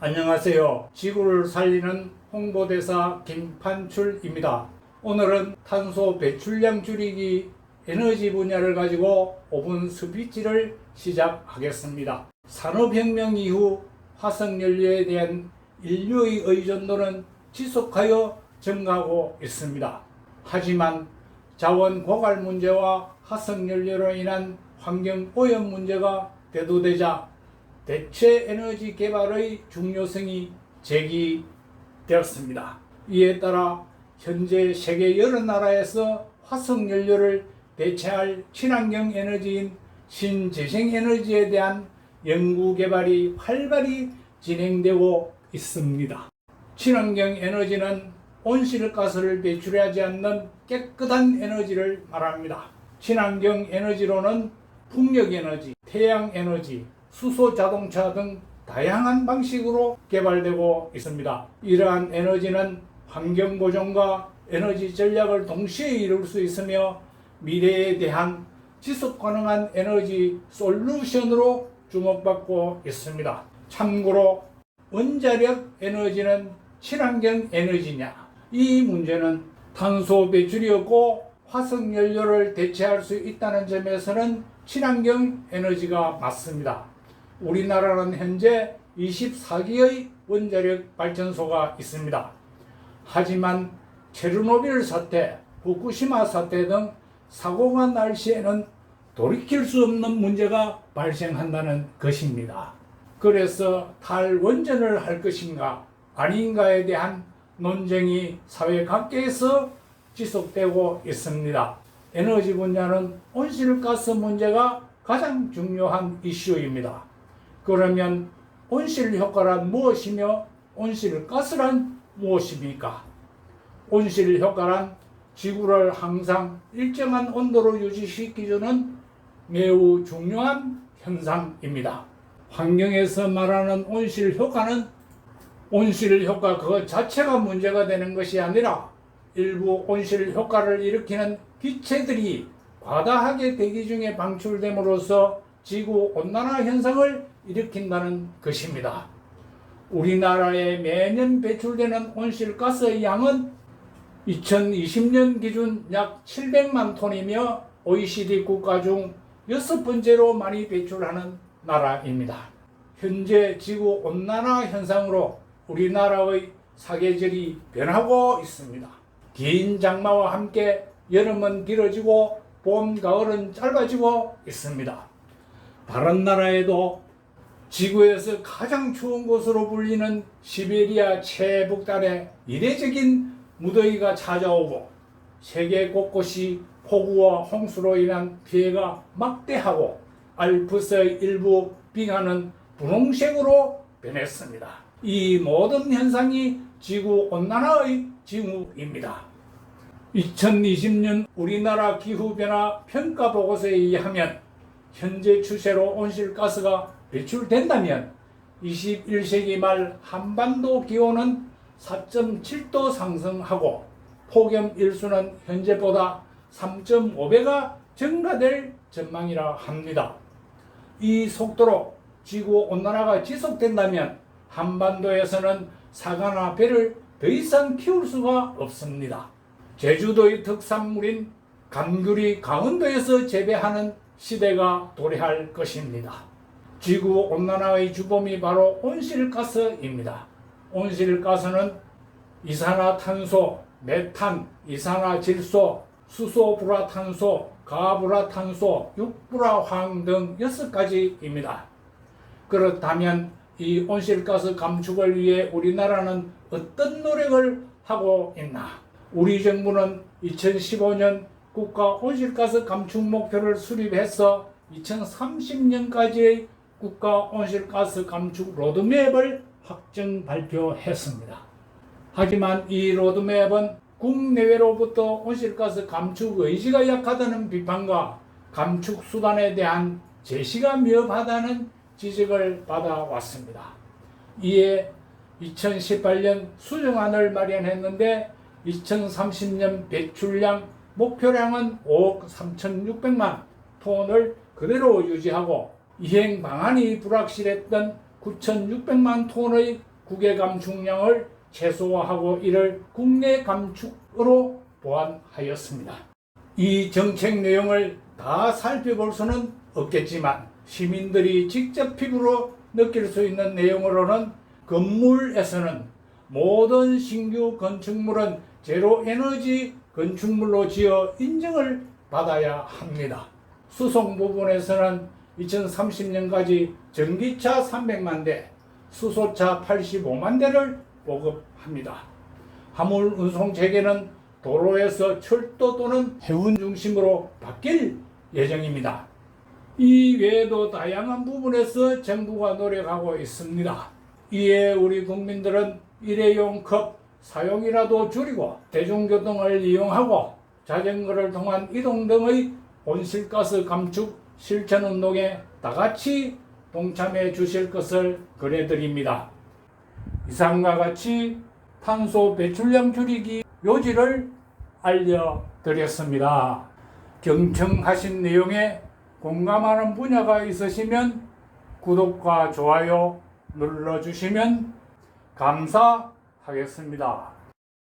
안녕하세요. 지구를 살리는 홍보대사 김판출입니다. 오늘은 탄소 배출량 줄이기 에너지 분야를 가지고 5분 스피치를 시작하겠습니다. 산업혁명 이후 화석연료에 대한 인류의 의존도는 지속하여 증가하고 있습니다. 하지만 자원 고갈 문제와 화석연료로 인한 환경 오염 문제가 대두되자 대체 에너지 개발의 중요성이 제기되었습니다. 이에 따라 현재 세계 여러 나라에서 화석 연료를 대체할 친환경 에너지인 신재생 에너지에 대한 연구 개발이 활발히 진행되고 있습니다. 친환경 에너지는 온실가스를 배출하지 않는 깨끗한 에너지를 말합니다. 친환경 에너지로는 풍력 에너지, 태양 에너지, 수소 자동차 등 다양한 방식으로 개발되고 있습니다. 이러한 에너지는 환경 보존과 에너지 전략을 동시에 이룰 수 있으며 미래에 대한 지속 가능한 에너지 솔루션으로 주목받고 있습니다. 참고로 원자력 에너지는 친환경 에너지냐? 이 문제는 탄소 배출이 없고 화석 연료를 대체할 수 있다는 점에서는 친환경 에너지가 맞습니다. 우리나라는 현재 24기의 원자력 발전소가 있습니다. 하지만 체르노빌 사태, 후쿠시마 사태 등 사고가 날 시에는 돌이킬 수 없는 문제가 발생한다는 것입니다. 그래서 탈원전을 할 것인가 아닌가에 대한 논쟁이 사회 각계에서 지속되고 있습니다. 에너지 분야는 온실가스 문제가 가장 중요한 이슈입니다. 그러면 온실 효과란 무엇이며 온실 가스란 무엇입니까? 온실 효과란 지구를 항상 일정한 온도로 유지시키주는 매우 중요한 현상입니다. 환경에서 말하는 온실 효과는 온실 효과 그 자체가 문제가 되는 것이 아니라 일부 온실 효과를 일으키는 기체들이 과다하게 대기 중에 방출됨으로써 지구 온난화 현상을 일으킨다는 것입니다. 우리나라에 매년 배출되는 온실가스의 양은 2020년 기준 약 700만 톤이며 OECD 국가 중 여섯 번째로 많이 배출하는 나라입니다. 현재 지구 온난화 현상으로 우리나라의 사계절이 변하고 있습니다. 긴 장마와 함께 여름은 길어지고 봄, 가을은 짧아지고 있습니다. 다른 나라에도 지구에서 가장 추운 곳으로 불리는 시베리아 최북단에 이례적인 무더위가 찾아오고 세계 곳곳이 폭우와 홍수로 인한 피해가 막대하고 알프스의 일부 빙하는 분홍색으로 변했습니다. 이 모든 현상이 지구 온난화의 징후입니다. 2020년 우리나라 기후변화 평가 보고서에 의하면 현재 추세로 온실가스가 배출된다면 21세기 말 한반도 기온은 4.7도 상승하고 폭염 일수는 현재보다 3.5배가 증가될 전망이라 합니다. 이 속도로 지구 온난화가 지속된다면 한반도에서는 사과나 배를 더 이상 키울 수가 없습니다. 제주도의 특산물인 감귤이 강원도에서 재배하는 시대가 도래할 것입니다. 지구 온난화의 주범이 바로 온실가스입니다. 온실가스는 이산화탄소, 메탄, 이산화질소, 수소불화탄소, 가불화탄소, 육불화황 등 6가지입니다. 그렇다면 이 온실가스 감축을 위해 우리나라는 어떤 노력을 하고 있나? 우리 정부는 2015년 국가 온실가스 감축 목표를 수립해서 2030년까지의 국가 온실가스 감축 로드맵을 확정 발표했습니다. 하지만 이 로드맵은 국내외로부터 온실가스 감축 의지가 약하다는 비판과 감축 수단에 대한 제시가 미흡하다는 지적을 받아왔습니다. 이에 2018년 수정안을 마련했는데 2030년 배출량 목표량은 5억 3,600만 톤을 그대로 유지하고 이행 방안이 불확실했던 9,600만 톤의 국외 감축량을 최소화하고 이를 국내 감축으로 보완하였습니다. 이 정책 내용을 다 살펴볼 수는 없겠지만 시민들이 직접 피부로 느낄 수 있는 내용으로는 건물에서는 모든 신규 건축물은 제로 에너지 건축물로 지어 인증을 받아야 합니다. 수송 부분에서는 2030년까지 전기차 300만 대, 수소차 85만 대를 보급합니다. 화물 운송 체계는 도로에서 철도 또는 해운 중심으로 바뀔 예정입니다. 이 외에도 다양한 부분에서 정부가 노력하고 있습니다. 이에 우리 국민들은 일회용 컵 사용이라도 줄이고 대중교통을 이용하고 자전거를 통한 이동 등의 온실가스 감축 실천 운동에 다 같이 동참해 주실 것을 권해드립니다. 이상과 같이 탄소 배출량 줄이기 요지를 알려드렸습니다. 경청하신 내용에 공감하는 분야가 있으시면 구독과 좋아요 눌러주시면 감사 하겠습니다.